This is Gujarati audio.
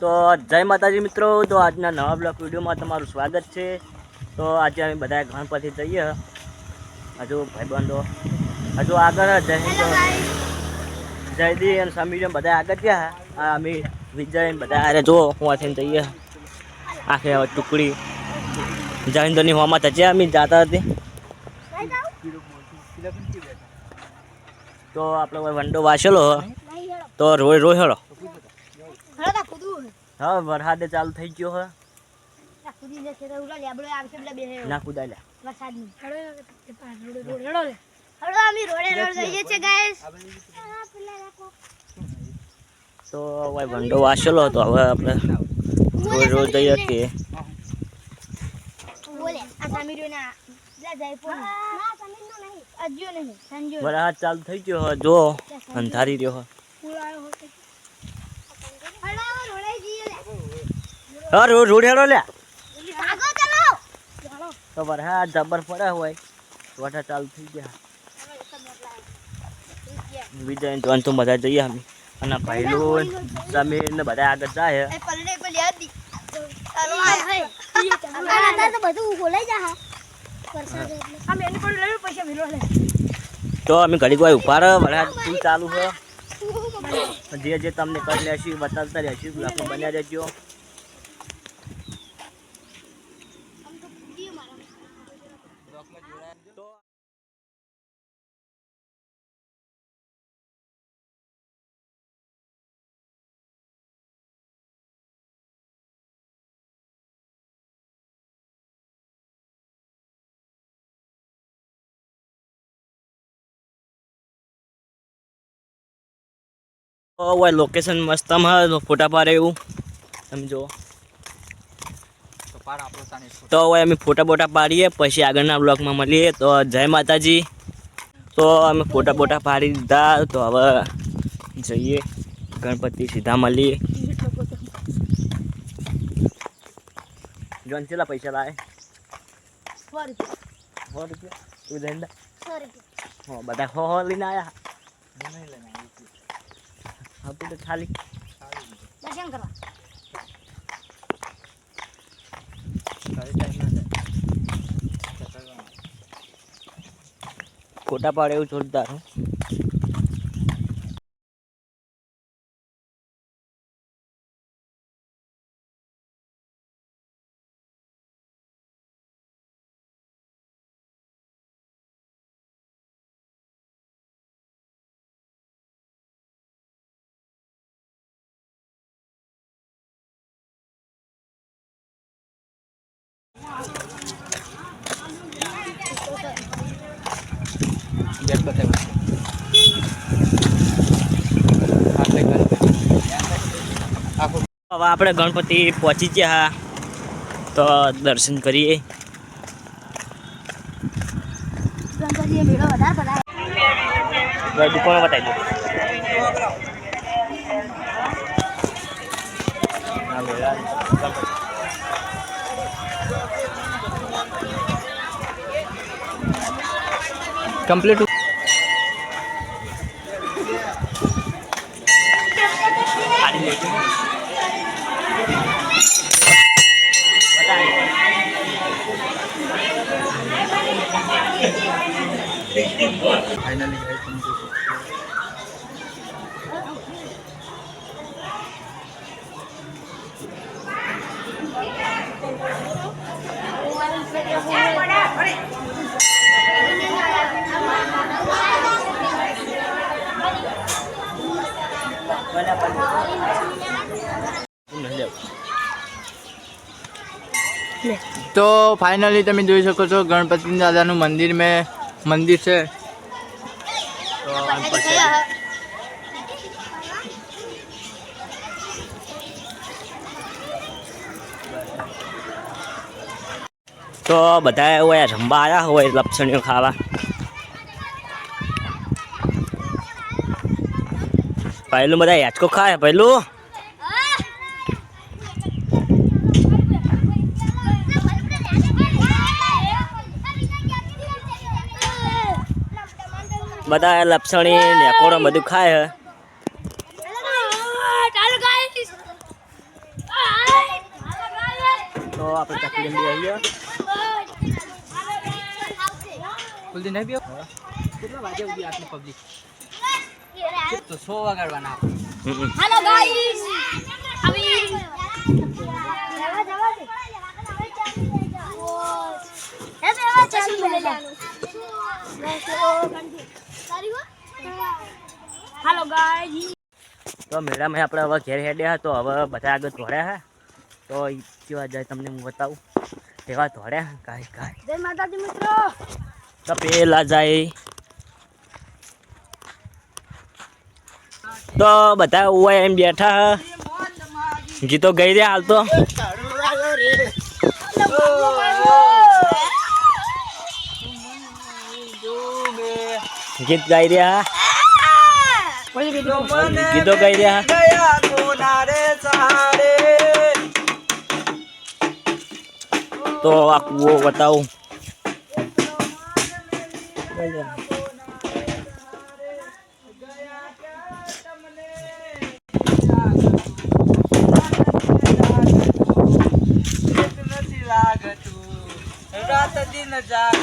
તો જય માતાજી મિત્રો, તો આજના નવા બ્લોક વિડીયોમાં તમારું સ્વાગત છે. તો આજે અમે બધા ગણપતિ જઈએ. હજુ ભાઈબંધો, હજુ આગળ જય જયદી અને સમીર બધા આગળ ગયા. આ અમે વિજય બધા અરે જો હું આથી જઈએ. આખે હવે ટુકડી જયંતની હોમાં થશે અમે જાતા હતી. તો આપણે વંડો વાંચેલો તો રોય રોય હેળો. હા વરસાદે ચાલુ થઈ ગયો હે. ના કુદાય લે. તો હવે વંડો વાસેલો હતો. હવે આપણે રોજ રોજ જઈએ કે વરસાદ ચાલુ થઈ ગયો હે. જો અંધારી રહ્યો હે. હા રોડ રોડ હેડો તો વરસાદ જબર પડે હોય. વરસાદ ચાલુ થઈ ગયા. બીજા તો બધા જઈએ અમે. અને ભાઈલો તમે ને બધા આગળ જાય. તો અમે ઘડીક વાર ઊભા રહો વરસાદ ચાલુ છે જે જે તમને કરી લેશું બતાવતા રહેશું બ્લોગમાં બન્યા રહેજો. ઓય લોકેશન મસ્તમાં ફોટા પાડે એવું. તમે જુઓ. તો હવે અમે ફોટા બોટા પાડીએ પછી આગળના બ્લોગમાં મળીએ. તો જય માતાજી. તો અમે ફોટા બોટા પાડી દીધા. તો હવે જઈએ. ગણપતિ સીધા મળીએ. જોન ચેલા પૈસા લાવે સો રૂપિયા. તું હો બધા હો હો લઈને આવ્યા આપણે તો ખાલી દર્શન કરવા. ફોટા પાડે એવું જોરદાર હો. હવે આપણે ગણપતિ પહોંચી ગયા તો દર્શન કરીએ. ગણપતિએ મેળો વધારે પડાય દુકાનો બતાવી દો કમ્પ્લીટ તો ફાઇનલી તમે જોઈ શકો છો ગણપતિ દાદાનું મંદિર મેં મંદિર છે. તો પછી તો બધા હોય રમવા આવ્યા હોય લપસણીઓ ખાવા. પહેલું બધા યાચકો ખાય પહેલું? બધા લપસણી ને કોડો બધું ખાય હે. તો આપણે ચકલી બી આવી ગયા કુલદીપ નહીં પીઓ? કેટલા વાગે ઊભી આટલી પબ્લિક તો સો વગાડવાના. હેલો ગાઈસ આવી હેલો ગાઈસ તો મેળામાં આપણે હવે ઘેર હેડ્યા તો હવે બધા આગળ ધોડ્યા હે. તો કેવા જાય તમને હું બતાવું? કેવા ધોડ્યા ગાય ગાય. જય માતાજી મિત્રો. તો પેલા જાય. તો બધા ઉવા એમ બેઠા હે. ગીતો ગઈ રહ્યા હાલ તો. ગીત ગાઈ રહ્યા. ગીતો ગાઈ રહ્યા. તો આ કુવો બતાવું. રાત દિન જાગતું